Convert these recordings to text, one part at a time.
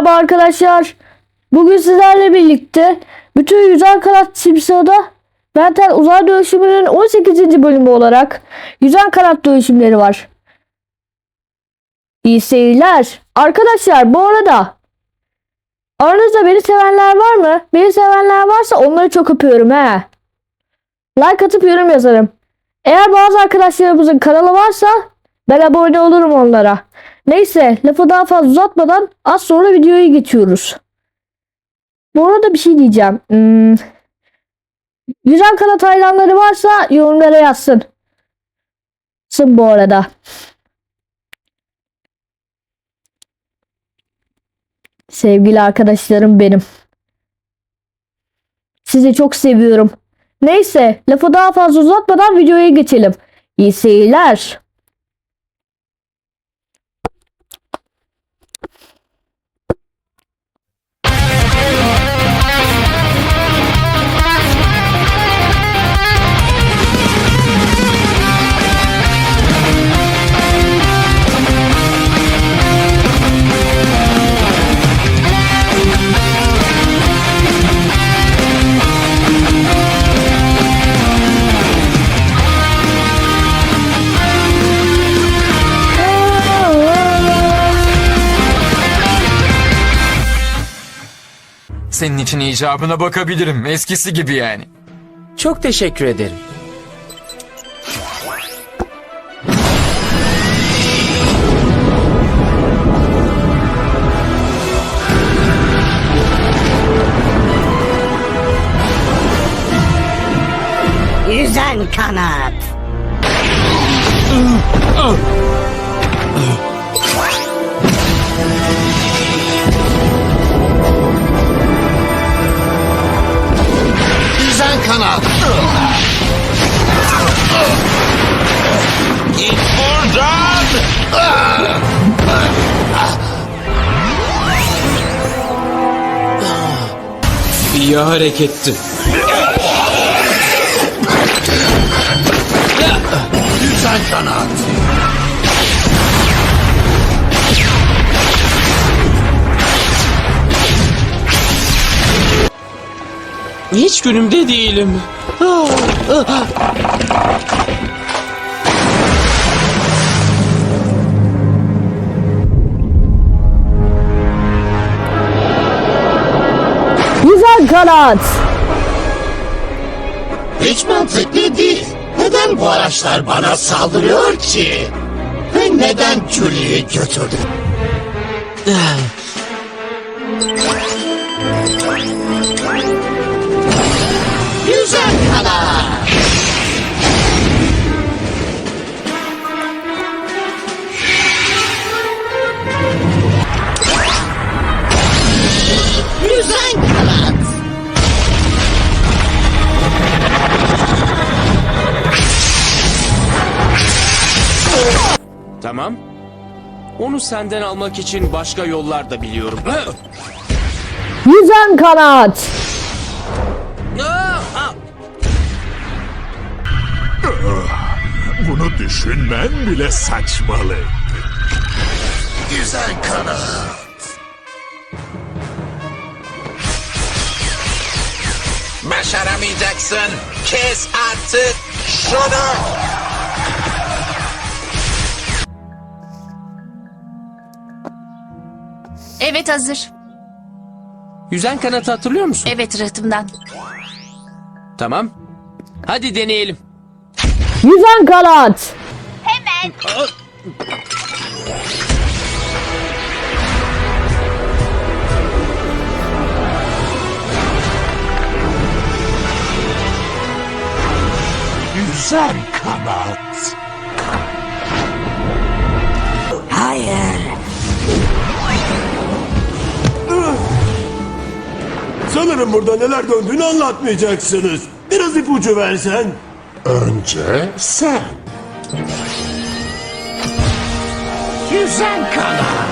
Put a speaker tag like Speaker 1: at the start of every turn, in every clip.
Speaker 1: merhaba arkadaşlar. Bugün sizlerle birlikte bütün Yüzen Kanat Simsa'da Benten Uzay Dönüşümü'nün 18. bölümü olarak Yüzen Kanat Dönüşümleri var. İyi seyirler. Arkadaşlar bu arada aranızda beni sevenler var mı? Beni sevenler varsa onları çok öpüyorum he. Like atıp yorum yazarım. Eğer bazı arkadaşlarımızın kanalı varsa ben abone olurum onlara. Neyse lafı daha fazla uzatmadan az sonra videoya geçiyoruz. Bu arada bir şey diyeceğim. Hmm. Yüzen kanat hayranları varsa yorumlara yazsın. Sın bu arada. Sevgili arkadaşlarım benim. Sizi çok seviyorum. Neyse lafı daha fazla uzatmadan videoya geçelim. İyi seyirler.
Speaker 2: Senin için icabına bakabilirim. Eskisi gibi yani.
Speaker 3: Çok teşekkür ederim.
Speaker 4: Yüzen kanat.
Speaker 3: İyi hareketti.
Speaker 5: Yüzen kanat.
Speaker 3: Hiç günümde değilim.
Speaker 1: Yüzen kanat.
Speaker 5: Hiç mantıklı değil. Neden bu araçlar bana saldırıyor ki? Ve neden Julie'yi götürdü?
Speaker 3: Senden almak için başka yollar da biliyorum.
Speaker 1: Yüzen kanat.
Speaker 6: Bunu düşünmen bile saçmalı.
Speaker 5: Yüzen kanat. Başaramayacaksın. Kes artık şunu.
Speaker 7: Evet hazır.
Speaker 3: Yüzen kanatı hatırlıyor musun?
Speaker 7: Evet rıhtımdan.
Speaker 3: Tamam. Hadi deneyelim.
Speaker 1: Yüzen kanat.
Speaker 6: Yüzen kanat.
Speaker 8: Sanırım burada neler döndüğünü anlatmayacaksınız. Biraz ipucu versen.
Speaker 5: Önce sen. Yüzen kanat.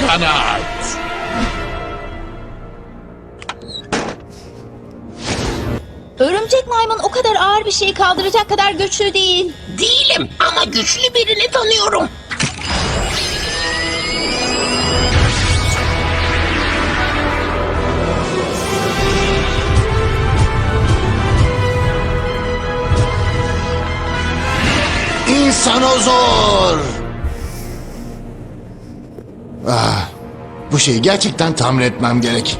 Speaker 6: Kanat.
Speaker 7: Örümcek maymun o kadar ağır bir şeyi kaldıracak kadar güçlü değil.
Speaker 5: Değilim ama güçlü birini tanıyorum. İnsanozor. Ah, bu şeyi gerçekten tamir etmem gerek.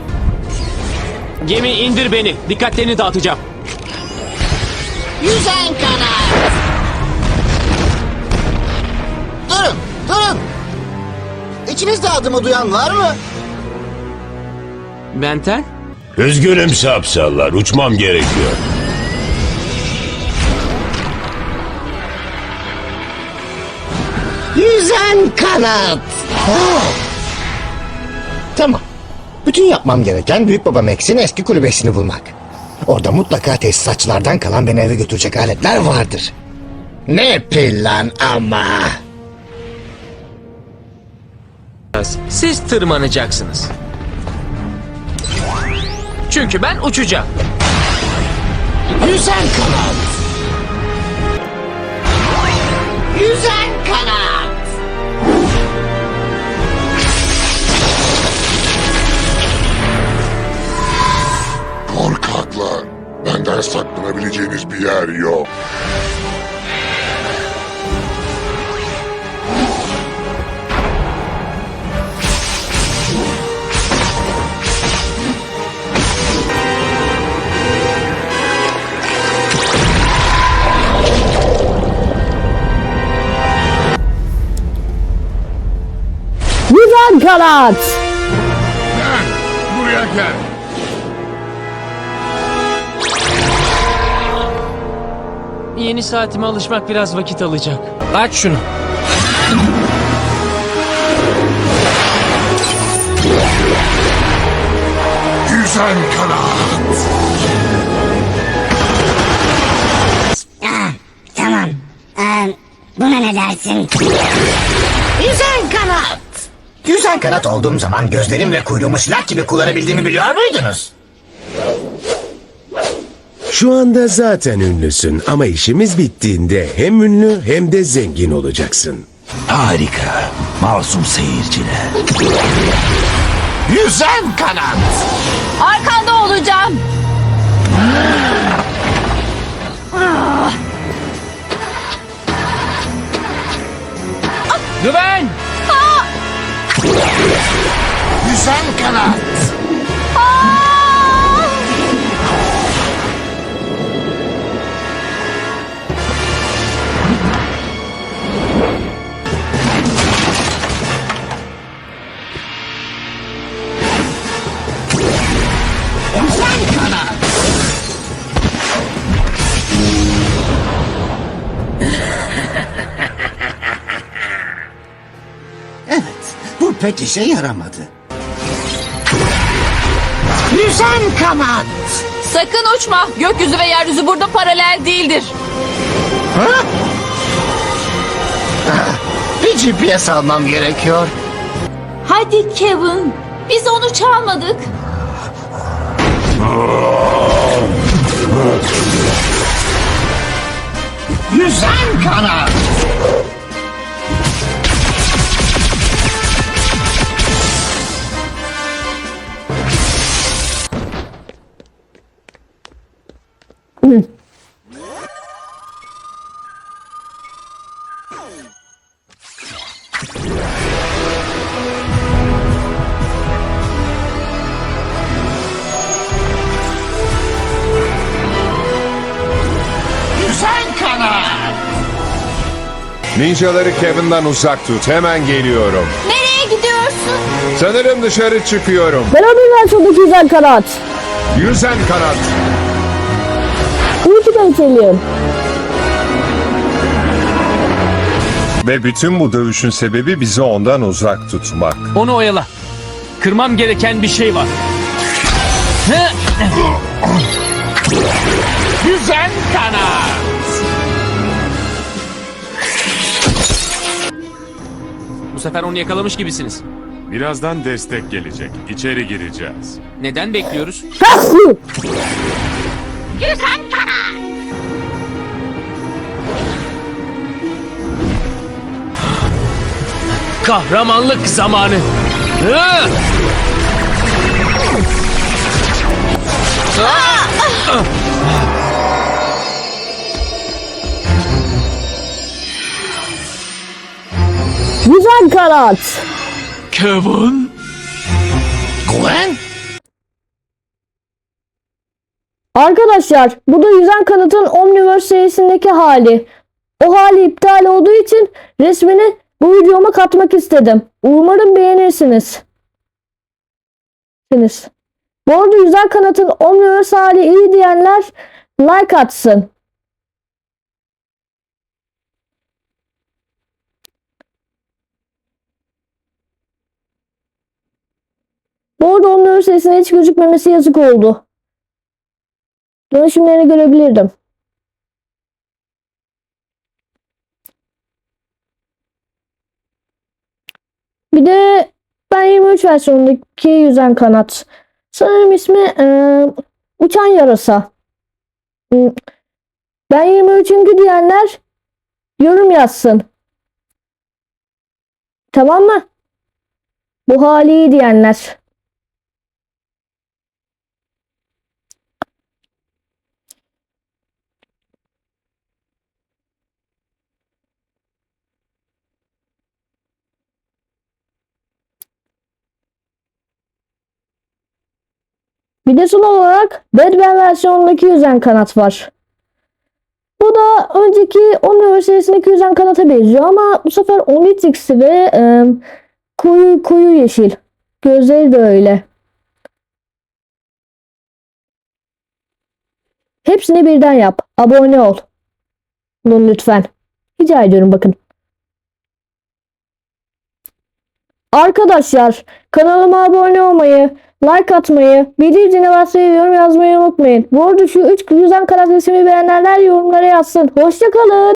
Speaker 3: Gemi indir beni. Dikkatlerini dağıtacağım.
Speaker 5: Yüzen kanat. Durun, durun. İçinizde adımı duyan var mı?
Speaker 3: Benten?
Speaker 8: Üzgünüm sapsallar. Uçmam gerekiyor.
Speaker 5: Yüzen kanat. Oh. Tamam. Bütün yapmam gereken Büyük Baba Max'in eski kulübesini bulmak. Orada mutlaka tesisatçılardan kalan beni eve götürecek aletler vardır. Ne plan ama.
Speaker 3: Siz tırmanacaksınız. Çünkü ben uçacağım.
Speaker 5: Yüzen kanat. Yüzen
Speaker 6: Benden saklanabileceğiniz bir yer yok.
Speaker 1: Kanat.
Speaker 6: Gel. Buraya gel.
Speaker 3: Yeni saatime alışmak biraz vakit alacak. Aç şunu.
Speaker 6: Yüzen kanat.
Speaker 4: Ah, tamam. Ee, buna ne dersin?
Speaker 5: Yüzen kanat. Yüzen kanat olduğum zaman gözlerim ve kuyruğumu silah gibi kullanabildiğimi biliyor muydunuz?
Speaker 9: Şu anda zaten ünlüsün ama işimiz bittiğinde hem ünlü hem de zengin olacaksın.
Speaker 6: Harika. Masum seyirciler.
Speaker 5: Yüzen kanat.
Speaker 7: Arkanda olacağım.
Speaker 3: Güven!
Speaker 5: Yüzen kanat. Pek işe yaramadı. Yüzen kanat.
Speaker 7: Sakın uçma. Gökyüzü ve yeryüzü burada paralel değildir.
Speaker 5: Bir GPS almam gerekiyor.
Speaker 7: Hadi Kevin. Biz onu çalmadık.
Speaker 5: Yüzen kanat.
Speaker 10: Ninjaları Kevin'den uzak tut. Hemen geliyorum.
Speaker 7: Nereye gidiyorsun?
Speaker 10: Sanırım dışarı çıkıyorum.
Speaker 1: Ben bir versiyondaki yüzen kanat.
Speaker 10: Yüzen kanat.
Speaker 1: İyi ki itelim.
Speaker 10: Ve bütün bu dövüşün sebebi bizi ondan uzak tutmak.
Speaker 3: Onu oyala. Kırmam gereken bir şey var. Yüzen kanat! Bu sefer onu yakalamış gibisiniz.
Speaker 10: Birazdan destek gelecek. İçeri gireceğiz.
Speaker 3: Neden bekliyoruz? Kahramanlık zamanı. Hı!
Speaker 1: Güzel kanat.
Speaker 3: Kevin.
Speaker 5: Gwen?
Speaker 1: Arkadaşlar bu da yüzen kanatın Omniverse serisindeki hali. O hali iptal olduğu için resmini bu videoma katmak istedim. Umarım beğenirsiniz. Siniz. Bu arada yüzen kanatın Omniverse hali iyi diyenler like atsın. Bu arada Omniverse serisinde hiç gözükmemesi yazık oldu. Dönüşümlerini görebilirdim. Bir de ben 23 versiyonundaki yüzen kanat. Sanırım ismi eee, uçan yarasa. Hmm, Ben 23. diyenler yorum yazsın. Tamam mı? Bu hali diyenler. Bir de son olarak Batman versiyonundaki yüzen kanat var. Bu da önceki Omniverse serisindeki yüzen kanata benziyor ama bu sefer Omnitrix'li ve e, koyu koyu yeşil. Gözleri de öyle. Hepsini birden yap. Abone ol. Bunu lütfen. Rica ediyorum bakın. Arkadaşlar kanalıma abone olmayı, like atmayı, bildirim zilini basmayı, yorum yazmayı unutmayın. Bu arada şu 3 yüzen kanat resmi beğenenler yorumlara yazsın. Hoşçakalın.